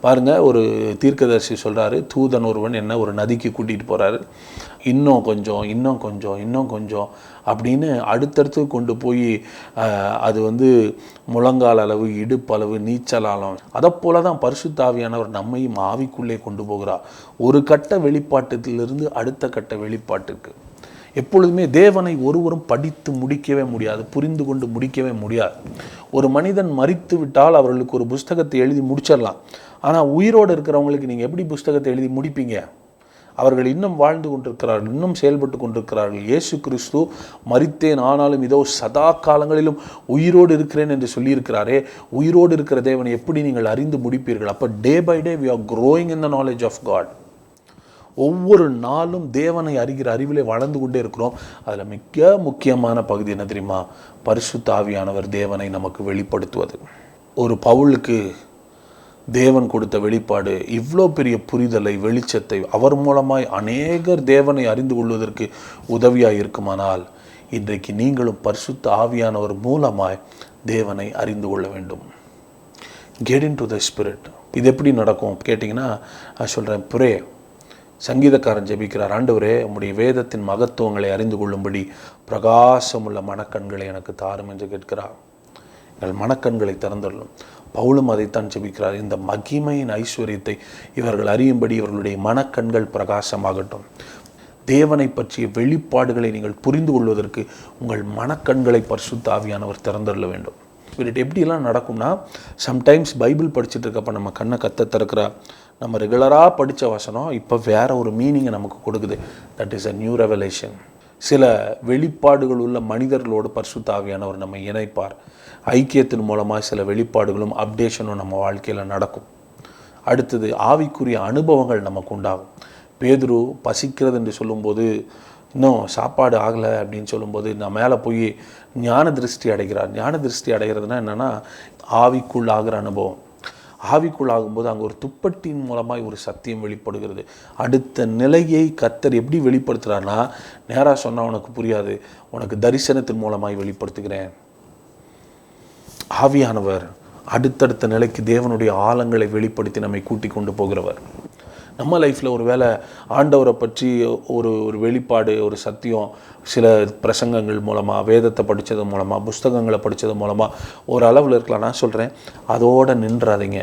பாருங்கள் ஒரு தீர்க்கதர்சி சொல்கிறாரு தூதன் ஒருவன் என்ன ஒரு நதிக்கு கூட்டிகிட்டு போகிறாரு இன்னும் கொஞ்சம் இன்னும் கொஞ்சம் இன்னும் கொஞ்சம் அப்படின்னு அடுத்தடுத்து கொண்டு போய் அது வந்து முழங்கால் அளவு இடுப்பளவு நீச்சலாலம் அதை போல தான் பரிசுத்தாவியானவர் நம்மையும் ஆவிக்குள்ளே கொண்டு போகிறார். ஒரு கட்ட வெளிப்பாட்டிலிருந்து அடுத்த கட்ட வெளிப்பாட்டுக்கு. எப்பொழுதுமே தேவனை ஒருவரும் படித்து முடிக்கவே முடியாது புரிந்து கொண்டு முடிக்கவே முடியாது. ஒரு மனிதன் மறித்து விட்டால் அவர்களுக்கு ஒரு புஸ்தகத்தை எழுதி முடிச்சிடலாம். ஆனால் உயிரோடு இருக்கிறவங்களுக்கு நீங்கள் எப்படி புஸ்தகத்தை எழுதி முடிப்பீங்க? அவர்கள் இன்னும் வாழ்ந்து கொண்டிருக்கிறார்கள் இன்னும் செயல்பட்டு கொண்டிருக்கிறார்கள். இயேசு கிறிஸ்து மறித்தேன் ஆனாலும் இதோ சதா காலங்களிலும் உயிரோடு இருக்கிறேன் என்று சொல்லியிருக்கிறாரே உயிரோடு இருக்கிற தேவனை எப்படி நீங்கள் அறிந்து முடிப்பீர்கள்? அப்போ day by day we are growing in the knowledge of God ஒவ்வொரு நாளும் தேவனை அறிகிற அறிவிலே வளர்ந்து கொண்டே இருக்கிறோம். அதில் மிக முக்கியமான பகுதி என்ன தெரியுமா? பரிசுத்த ஆவியானவர் தேவனை நமக்கு வெளிப்படுத்துவது. ஒரு பவுலுக்கு தேவன் கொடுத்த வெளிப்பாடு இவ்வளோ பெரிய புரிதலை வெளிச்சத்தை அவர் மூலமாய் அநேகர் தேவனை அறிந்து கொள்வதற்கு உதவியாக இருக்குமானால் இன்றைக்கு நீங்களும் பரிசுத்த ஆவியானவர் மூலமாய் தேவனை அறிந்து கொள்ள வேண்டும். Get into the spirit இது எப்படி நடக்கும் கேட்டிங்கன்னா நான் சொல்கிறேன் ப்ரே சங்கீதக்காரன் ஜெபிக்கிறார் ஆண்டவரே உம்முடைய வேதத்தின் மகத்துவங்களை அறிந்து கொள்ளும்படி பிரகாசமுள்ள மனக்கண்களை எனக்கு தாரும் என்று கேட்கிறார். எங்கள் மனக்கண்களை திறந்துள்ளோம். பவுலும் அதைத்தான் ஜெபிக்கிறார். இந்த மகிமையின் ஐஸ்வர்யத்தை இவர்கள் அறியும்படி இவர்களுடைய மனக்கண்கள் பிரகாசமாகட்டும். தேவனை பற்றிய வெளிப்பாடுகளை நீங்கள் புரிந்து கொள்வதற்கு உங்கள் மனக்கண்களை பரிசுத்தாவியானவர் திறந்துள்ள வேண்டும். ஸ்பிரிட் எப்படிலாம் நடக்கும்னா சம்டைம்ஸ் பைபிள் படிச்சுட்டு இருக்கப்ப நம்ம கண்ணை கத்த திறக்கிறா நம்ம ரெகுலராக படித்த வசனம் இப்போ வேற ஒரு மீனிங்கை நமக்கு கொடுக்குது. That is a new revelation சில வெளிப்பாடுகள் உள்ள மனிதர்களோடு பரிசுத்தாவியானவர் நம்ம இணைப்பார். ஐக்கியத்தின் மூலமாக சில வெளிப்பாடுகளும் அப்டேஷனும் நம்ம வாழ்க்கையில் நடக்கும். அடுத்தது ஆவிக்குரிய அனுபவங்கள் நமக்கு உண்டாகும். பேதுரு பசிக்கிறது என்று சொல்லும்போது இன்னும் சாப்பாடு ஆகலை அப்படின்னு சொல்லும்போது நான் மேலே போய் ஞான திருஷ்டி அடைகிறார். ஞான திருஷ்டி அடைகிறதுனா என்னென்னா ஆவிக்குள் ஆகிற அனுபவம். ஆவிக்குள் ஆகும்போது அங்கே ஒரு துப்பட்டியின் மூலமாக ஒரு சத்தியம் வெளிப்படுகிறது. அடுத்த நிலையை கத்தர் எப்படி வெளிப்படுத்துகிறான்னா நேராக சொன்னால் உனக்கு புரியாது. உனக்கு தரிசனத்தின் மூலமாக வெளிப்படுத்துகிறேன். ஆவியானவர் அடுத்தடுத்த நிலைக்கு தேவனுடைய ஆழங்களை வெளிப்படுத்தி நம்மை கூட்டி கொண்டு போகிறவர். நம்ம லைஃப்பில் ஒரு வேளை ஆண்டவரை பற்றி ஒரு ஒரு வெளிப்பாடு ஒரு சத்தியம் சில பிரசங்கங்கள் மூலமாக வேதத்தை படித்தது மூலமாக புஸ்தகங்களை படித்தது மூலமாக ஒரு அளவில் இருக்கலாம். நான் சொல்கிறேன் அதோடு நின்றாதீங்க.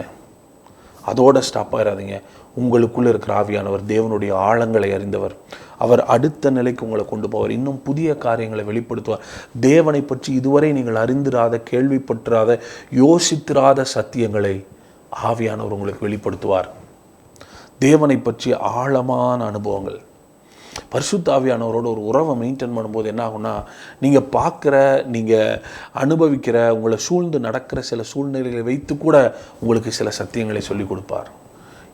அதோட ஸ்டாப் ஆயிடாதீங்க உங்களுக்குள்ளே இருக்கிற ஆவியானவர் தேவனுடைய ஆழங்களை அறிந்தவர். அவர் அடுத்த நிலைக்கு உங்களை கொண்டு போவார். இன்னும் புதிய காரியங்களை வெளிப்படுத்துவார். தேவனை பற்றி இதுவரை நீங்கள் அறிந்திராத கேள்விப்பட்டிராத யோசித்திராத சத்தியங்களை ஆவியானவர் உங்களுக்கு வெளிப்படுத்துவார். தேவனை பற்றிய ஆழமான அனுபவங்கள். பரிசுத்தாவியானவரோட ஒரு உறவை மெயின்டைன் பண்ணும்போது என்ன ஆகும்னா நீங்கள் பார்க்குற நீங்கள் அனுபவிக்கிற உங்களை சூழ்ந்து நடக்கிற சில சூழ்நிலைகளை வைத்து கூட உங்களுக்கு சில சத்தியங்களை சொல்லிக் கொடுப்பார்.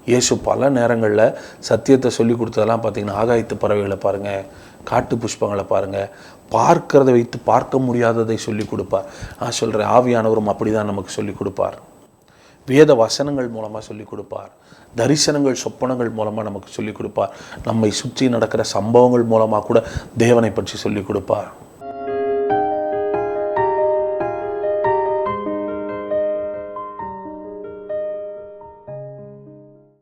இயேசு பல நேரங்களில் சத்தியத்தை சொல்லி கொடுத்ததெல்லாம் பார்த்தீங்கன்னா ஆகாயத்து பறவைகளை பாருங்கள் காட்டு புஷ்பங்களை பாருங்கள் பார்க்கிறத வைத்து பார்க்க முடியாததை சொல்லி கொடுப்பார். நான் சொல்கிறேன் ஆவியானவரும் அப்படி தான் நமக்கு சொல்லி கொடுப்பார். வேத வசனங்கள் மூலமாக சொல்லிக் கொடுப்பார். தரிசனங்கள் சொப்பனங்கள் மூலமாக நமக்கு சொல்லிக் கொடுப்பார். நம்மை சுற்றி நடக்கிற சம்பவங்கள் மூலமாக கூட தேவனை பற்றி சொல்லிக் கொடுப்பார்.